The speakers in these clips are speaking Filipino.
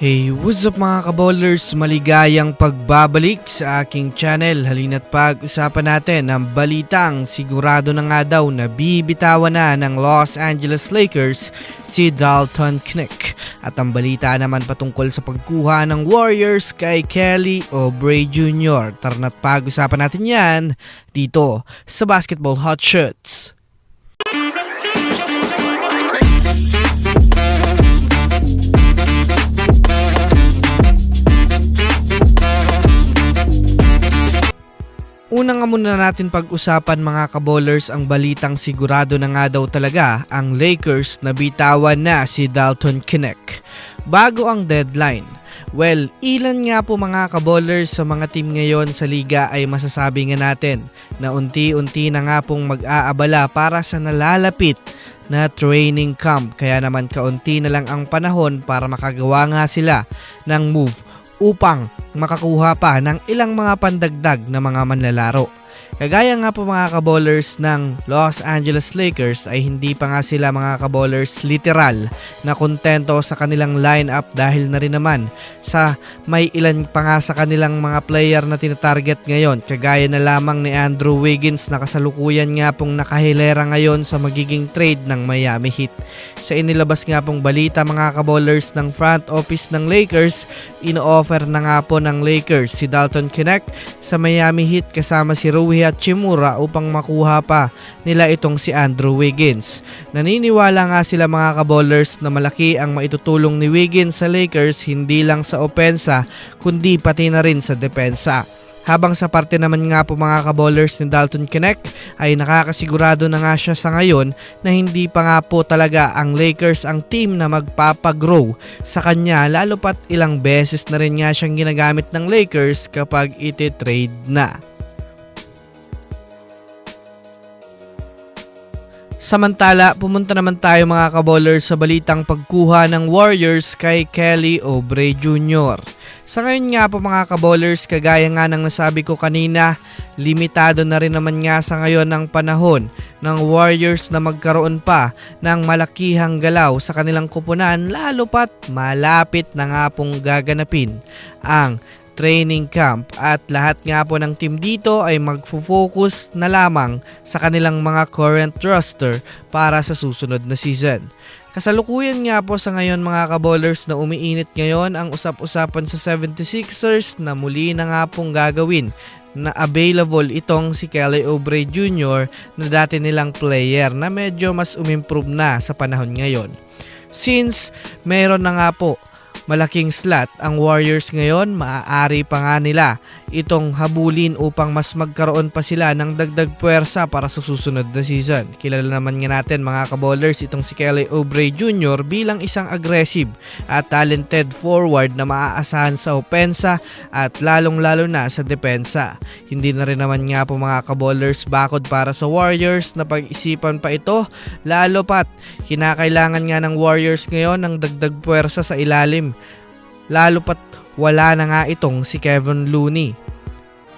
Hey, what's up mga kabowlers? Maligayang pagbabalik sa aking channel. Halina't pag-usapan natin ang balitang sigurado na nga daw na bibitawan na ng Los Angeles Lakers si Dalton Knick. At ang balita naman patungkol sa pagkuha ng Warriors kay Kelly Oubre Jr. Tarna't pag-usapan natin yan dito sa Basketball Hot Shots. Una nga muna natin pag-usapan mga kabowlers ang balitang sigurado na nga daw talaga ang Lakers na bitawan na si Dalton Knecht bago ang deadline. Well, ilan nga po mga kabowlers sa mga team ngayon sa liga ay masasabi nga natin na unti-unti na nga pong mag-aabala para sa nalalapit na training camp. Kaya naman kaunti na lang ang panahon para makagawa nga sila ng move upang makakuha pa ng ilang mga pandagdag na mga manlalaro. Kagaya nga po mga kabowlers ng Los Angeles Lakers ay hindi pa nga sila mga kabowlers literal na kontento sa kanilang lineup dahil na rin naman sa may ilan pa nga sa kanilang mga player na tinatarget ngayon kagaya na lamang ni Andrew Wiggins na kasalukuyan nga pong nakahilera ngayon sa magiging trade ng Miami Heat. Sa inilabas nga pong balita mga kabowlers ng front office ng Lakers, ino-offer na nga po ng Lakers si Dalton Knecht sa Miami Heat kasama si Rui Hachimura upang makuha pa nila itong si Andrew Wiggins. Naniniwala nga sila mga kabowlers na malaki ang maitutulong ni Wiggins sa Lakers hindi lang sa opensa kundi pati na rin sa depensa. Habang sa parte naman nga po mga kabowlers ni Dalton Knecht ay nakakasigurado na nga siya sa ngayon na hindi pa nga po talaga ang Lakers ang team na magpapagrow sa kanya lalo pat ilang beses na rin nga siyang ginagamit ng Lakers kapag iti-trade na. Samantala, pumunta naman tayo mga kabowlers sa balitang pagkuha ng Warriors kay Kelly Oubre Jr. Sa ngayon nga po mga kabowlers, kagaya nga ng nasabi ko kanina, limitado na rin naman nga sa ngayon ng panahon ng Warriors na magkaroon pa ng malakihang galaw sa kanilang kupunan lalo pat malapit na nga pong gaganapin ang training camp at lahat nga po ng team dito ay magfo-focus na lamang sa kanilang mga current roster para sa susunod na season. Kasalukuyan nga po sa ngayon mga kabowlers na umiinit ngayon ang usap-usapan sa 76ers na muli na nga pong gagawin na available itong si Kelly Oubre Jr. na dati nilang player na medyo mas umimprove na sa panahon ngayon. Since meron na nga po malaking slot ang Warriors ngayon, maaari pa nga nila itong habulin upang mas magkaroon pa sila ng dagdag puwersa para sa susunod na season. Kilala naman nga natin mga kabowlers itong si Kelly Oubre Jr. bilang isang aggressive at talented forward na maaasahan sa opensa at lalong lalo na sa depensa. Hindi na rin naman nga po mga kabowlers bakod para sa Warriors na pag-isipan pa ito lalo pat kinakailangan nga ng Warriors ngayon ng dagdag puwersa sa ilalim lalo pat wala na nga itong si Kevin Looney.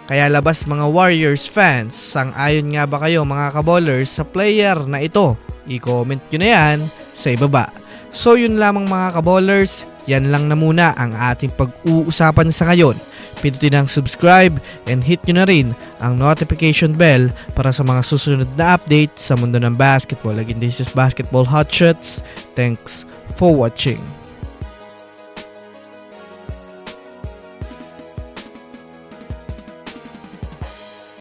Kaya labas mga Warriors fans, sang ayon nga ba kayo mga kabowlers sa player na ito? I-comment nyo na yan sa ibaba. So yun lamang mga kabowlers, yan lang na muna ang ating pag-uusapan sa ngayon. Pindutin ang subscribe and hit nyo na rin ang notification bell para sa mga susunod na update sa mundo ng basketball. Again, this is Basketball Hot Shots. Thanks for watching.